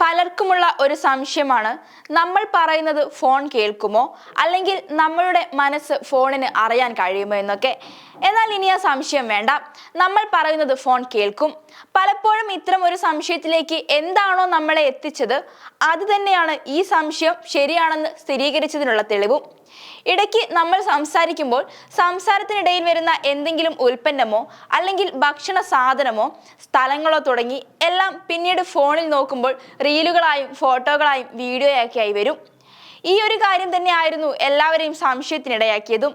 പലർക്കുമുള്ള ഒരു സംശയമാണ്. നമ്മൾ പറയുന്നത് ഫോൺ കേൾക്കുമോ? അല്ലെങ്കിൽ നമ്മളുടെ മനസ്സ് ഫോണിന് അറിയാൻ കഴിയുമോ എന്നൊക്കെ. എന്നാൽ ഇനി ആ സംശയം വേണ്ട. നമ്മൾ പറയുന്നത് ഫോൺ കേൾക്കും. പലപ്പോഴും ഇത്തരം ഒരു സംശയത്തിലേക്ക് എന്താണോ നമ്മളെ എത്തിച്ചത് അത് തന്നെയാണ് ഈ സംശയം ശരിയാണെന്ന് സ്ഥിരീകരിച്ചതിനുള്ള തെളിവും. ഇടയ്ക്ക് നമ്മൾ സംസാരിക്കുമ്പോൾ സംസാരത്തിനിടയിൽ വരുന്ന എന്തെങ്കിലും ഉൽപ്പന്നമോ അല്ലെങ്കിൽ ഭക്ഷണ സാധനമോ സ്ഥലങ്ങളോ തുടങ്ങി എല്ലാം പിന്നീട് ഫോണിൽ നോക്കുമ്പോൾ റീലുകളായും ഫോട്ടോകളായും വീഡിയോയൊക്കെയായി വരും. ഈ ഒരു കാര്യം തന്നെയായിരുന്നു എല്ലാവരെയും സംശയത്തിനിടയാക്കിയതും.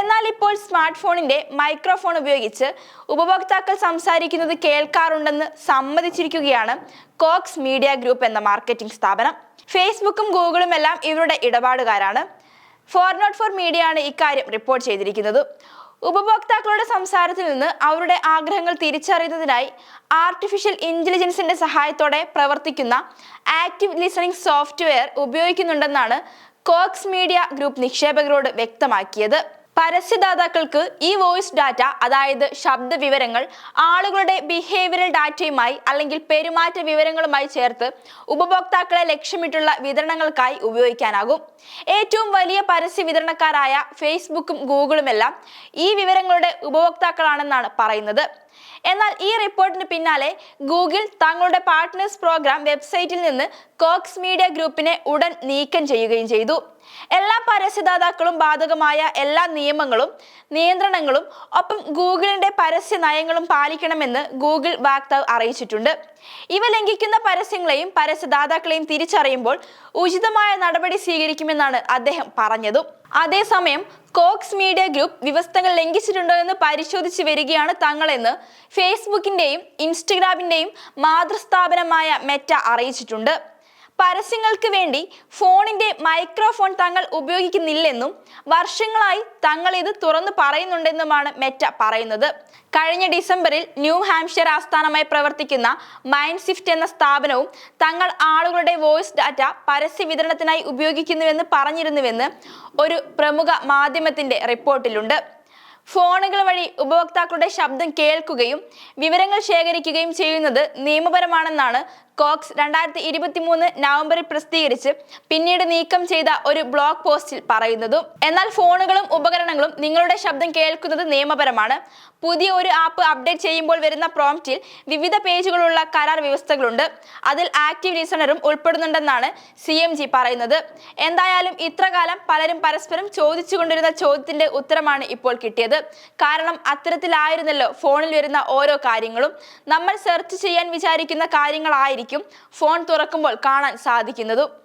എന്നാൽ ഇപ്പോൾ സ്മാർട്ട് ഫോണിന്റെ മൈക്രോഫോൺ ഉപയോഗിച്ച് ഉപഭോക്താക്കൾ സംസാരിക്കുന്നത് കേൾക്കാറുണ്ടെന്ന് സമ്മതിച്ചിരിക്കുകയാണ് കോക്സ് മീഡിയ ഗ്രൂപ്പ് എന്ന മാർക്കറ്റിംഗ് സ്ഥാപനം. ഫേസ്ബുക്കും ഗൂഗിളും എല്ലാം ഇവരുടെ ഇടപാടുകാരാണ്. ഫോർ നോട്ട് ഫോർ മീഡിയ ആണ് ഇക്കാര്യം റിപ്പോർട്ട് ചെയ്തിരിക്കുന്നത്. ഉപഭോക്താക്കളുടെ സംസാരത്തിൽ നിന്ന് അവരുടെ ആഗ്രഹങ്ങൾ തിരിച്ചറിയുന്നതിനായി ആർട്ടിഫിഷ്യൽ ഇന്റലിജൻസിന്റെ സഹായത്തോടെ പ്രവർത്തിക്കുന്ന ആക്റ്റീവ് ലിസണിംഗ് സോഫ്റ്റ്വെയർ ഉപയോഗിക്കുന്നുണ്ടെന്നാണ് കോക്സ് മീഡിയ ഗ്രൂപ്പ് നിക്ഷേപകരോട് വ്യക്തമാക്കിയത്. പരസ്യദാതാക്കൾക്ക് ഈ വോയിസ് ഡാറ്റ അതായത് ശബ്ദ വിവരങ്ങൾ ആളുകളുടെ ബിഹേവിയറൽ ഡാറ്റയുമായി അല്ലെങ്കിൽ പെരുമാറ്റ വിവരങ്ങളുമായി ചേർത്ത് ഉപഭോക്താക്കളെ ലക്ഷ്യമിട്ടുള്ള വിതരണങ്ങൾക്കായി ഉപയോഗിക്കാനാകും. ഏറ്റവും വലിയ പരസ്യ വിതരണക്കാരായ ഫേസ്ബുക്കും ഗൂഗിളുമെല്ലാം ഈ വിവരങ്ങളുടെ ഉപഭോക്താക്കളാണെന്നാണ് പറയുന്നത്. എന്നാൽ ഈ റിപ്പോർട്ടിന് പിന്നാലെ ഗൂഗിൾ തങ്ങളുടെ പാർട്ട്നേഴ്സ് പ്രോഗ്രാം വെബ്സൈറ്റിൽ നിന്ന് കോക്സ് മീഡിയ ഗ്രൂപ്പിനെ ഉടൻ നീക്കം ചെയ്യുകയും ചെയ്തു. എല്ലാ പരസ്യദാതാക്കളും ബാധകമായ എല്ലാ നിയമങ്ങളും നിയന്ത്രണങ്ങളും ഒപ്പം ഗൂഗിളിന്റെ പരസ്യ നയങ്ങളും പാലിക്കണമെന്ന് ഗൂഗിൾ വാക്താവ് അറിയിച്ചിട്ടുണ്ട്. ഇവ ലംഘിക്കുന്ന പരസ്യങ്ങളെയും പരസ്യദാതാക്കളെയും തിരിച്ചറിയുമ്പോൾ ഉചിതമായ നടപടി സ്വീകരിക്കുമെന്നാണ് അദ്ദേഹം പറഞ്ഞതും. അതേസമയം കോക്സ് മീഡിയ ഗ്രൂപ്പ് വ്യവസ്ഥകൾ ലംഘിച്ചിട്ടുണ്ടോ എന്ന് പരിശോധിച്ച് വരികയാണ് തങ്ങളെന്ന് ഫേസ്ബുക്കിന്റെയും ഇൻസ്റ്റഗ്രാമിന്റെയും മാതൃസ്ഥാപനമായ മെറ്റ അറിയിച്ചിട്ടുണ്ട്. പരസ്യങ്ങൾക്ക് വേണ്ടി ഫോണിന്റെ മൈക്രോഫോൺ തങ്ങൾ ഉപയോഗിക്കുന്നില്ലെന്നും വർഷങ്ങളായി തങ്ങൾ ഇത് തുറന്നു പറയുന്നുണ്ടെന്നുമാണ് മെറ്റ പറയുന്നത്. കഴിഞ്ഞ ഡിസംബറിൽ ന്യൂ ഹാംഷർ ആസ്ഥാനമായി പ്രവർത്തിക്കുന്ന മൈൻഡ് സ്വിഫ്റ്റ് എന്ന സ്ഥാപനവും തങ്ങൾ ആളുകളുടെ വോയിസ് ഡാറ്റ പരസ്യ വിതരണത്തിനായി ഉപയോഗിക്കുന്നുവെന്ന് പറഞ്ഞിരുന്നുവെന്ന് ഒരു പ്രമുഖ മാധ്യമത്തിന്റെ റിപ്പോർട്ടിലുണ്ട്. ഫോണുകൾ വഴി ഉപഭോക്താക്കളുടെ ശബ്ദം കേൾക്കുകയും വിവരങ്ങൾ ശേഖരിക്കുകയും ചെയ്യുന്നത് നിയമപരമാണെന്നാണ് കോക്സ് രണ്ടായിരത്തി ഇരുപത്തി മൂന്ന് നവംബറിൽ പ്രസിദ്ധീകരിച്ച് പിന്നീട് നീക്കം ചെയ്ത ഒരു ബ്ലോഗ് പോസ്റ്റിൽ പറയുന്നതും. എന്നാൽ ഫോണുകളും ഉപകരണങ്ങളും നിങ്ങളുടെ ശബ്ദം കേൾക്കുന്നത് നിയമപരമാണ്. പുതിയ ഒരു ആപ്പ് അപ്ഡേറ്റ് ചെയ്യുമ്പോൾ വരുന്ന പ്രോംപ്റ്റിൽ വിവിധ പേജുകളുള്ള കരാർ വ്യവസ്ഥകളുണ്ട്. അതിൽ ആക്റ്റീവ് ലിസണറും ഉൾപ്പെടുന്നുണ്ടെന്നാണ് സി എം ജി പറയുന്നത്. എന്തായാലും ഇത്രകാലം പലരും പരസ്പരം ചോദിച്ചുകൊണ്ടിരുന്ന ചോദ്യത്തിന്റെ ഉത്തരമാണ് ഇപ്പോൾ കിട്ടിയത്. കാരണം അത്തരത്തിലായിരുന്നല്ലോ ഫോണിൽ വരുന്ന ഓരോ കാര്യങ്ങളും. നമ്മൾ സെർച്ച് ചെയ്യാൻ വിചാരിക്കുന്ന കാര്യങ്ങളായിരിക്കും ഫോൺ തുറക്കുമ്പോൾ കാണാൻ സാധിക്കുന്നതും.